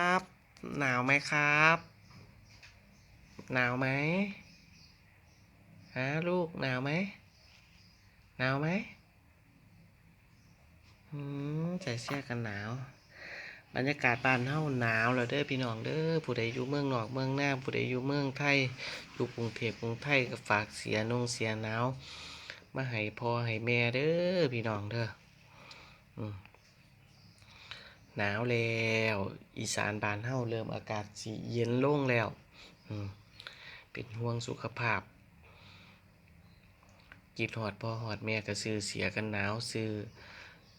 ครับหนาวไหมครับ หนาวไหมฮะลูกหนาวไหมหนาวไหมอืมใส่เสื้อกันหนาว บรรยากาศบ้านเฮาหนาวแล้วเด้อพี่น้องเด้อผู้ใดอยู่เมืองนอกเมืองหน้าผู้ใดอยู่เมืองไทยอยู่กรุงเทพกรุงไทยก็ฝากเสียนงเสียหนาวมาให้พ่อให้แม่เด้อพี่น้องเด้ออืม หนาวแล้ว อีสานบานเฮาเริ่มอากาศสิเย็นลงแล้วเป็นห่วงสุขภาพกิดหอดพ่อหอดแม่ก็ซื้อเสียกันหนาวซื้อ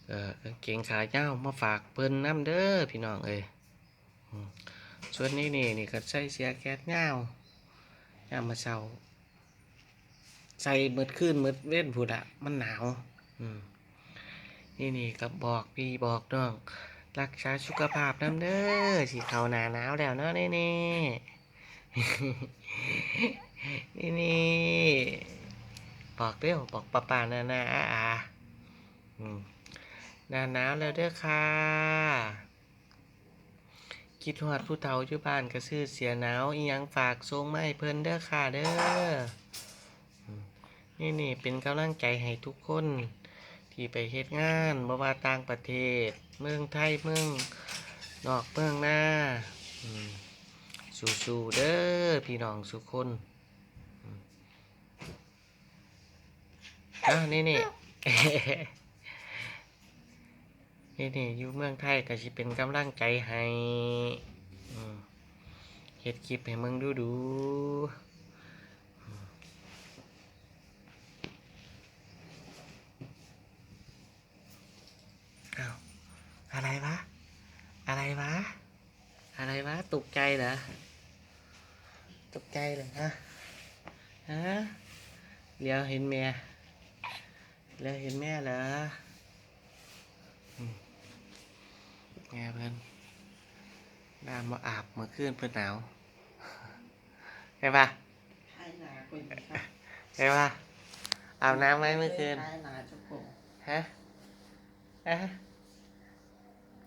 เออกาเกงขายามาฝากเพิ่นน้ำเด้อพี่น้องเอ้ยส่วนนี้นี่นี่ก็ใส่เสียแก๊สเยาวยามมาเช้าใส่เมืดขึ้นเมืดเว้นพูดอะมันหนาว อืมนี่นี่ก็บอกพี่บอกน้อง รักษาสุขภาพน้ำเด้อสิเขาหนาหนาวแล้วเนาะนี่นี่นี่นี่บอกเร็วบอกป้าป้านานาอาอาอืมหนาหนาวแล้วเด้อค่ะคิดฮอดผู้เฒ่าอยู่บ้านก็ซื้อเสียหนาวอีหยังฝากส่งไม้เพิ่นเด้อค่ะเด้อนี่นี่เป็นกำลังใจให้ทุกคน ที่ไปเฮ็ดงานบ่ว่าต่างประเทศ เมืองไทยเมืองนอกเมืองหน้าสู้ๆเด้อพี่น้องสุคนอ้าวนี่นี่นี่นี่อยู่เมืองไทยก็สิเป็นกำลังใจให้เฮ็ดคลิปให้มึงดูดูๆ อ้าว อะไรวะ อะไรวะ อะไรวะ ตกใจเหรอ ตกใจเหรอฮะ ฮะเลี้ยวเห็นแม่เลี้ยวเห็นแม่เหรออืมแม่เพิ่นน้ำมาอาบเมื่อคืนเพิ่นหนาวใช่ปะใช่หนาคนนี้ค่ะใช่ปะอาบน้ำไหมเมื่อคืนใช่หนาจุกผมฮะฮะ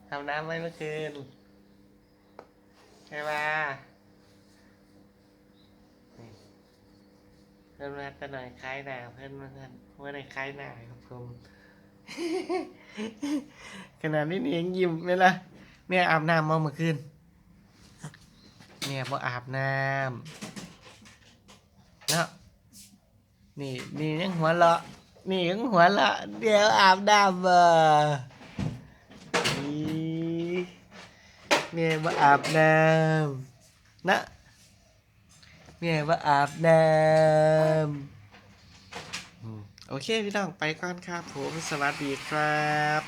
ทำน้ำไหมเมื่อคืนใช่ปะเพิ่มมาแต่หน่อยคล้ายหนาเพื่อนมาเพื่อนเมื่อไรคล้ายหนาครับผมขนาดนี้นี่ยังยิ้มเลยล่ะแม่ยอาบน้ำมาเมื่อคืนแม่บ่ออาบน้ำนะนี่นี่ยังหัวเราะนี่ยังหัวเละเดี๋ยวอาบน้ำบ่นี่ เมียมาอาบน้ำนะเมียมาอาบน้ำโอเคพี่น้องไปก่อนครับผมสวัสดีครับ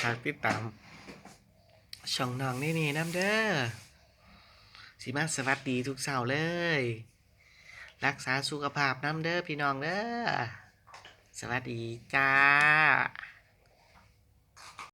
ฝากติดตาม ช่องน้องนี่นี่น้ำเด้อสิมาสวัสดีทุกเสาร์เลย รักษาสุขภาพน้ำเด้อพี่น้องเด้อสวัสดีจ้า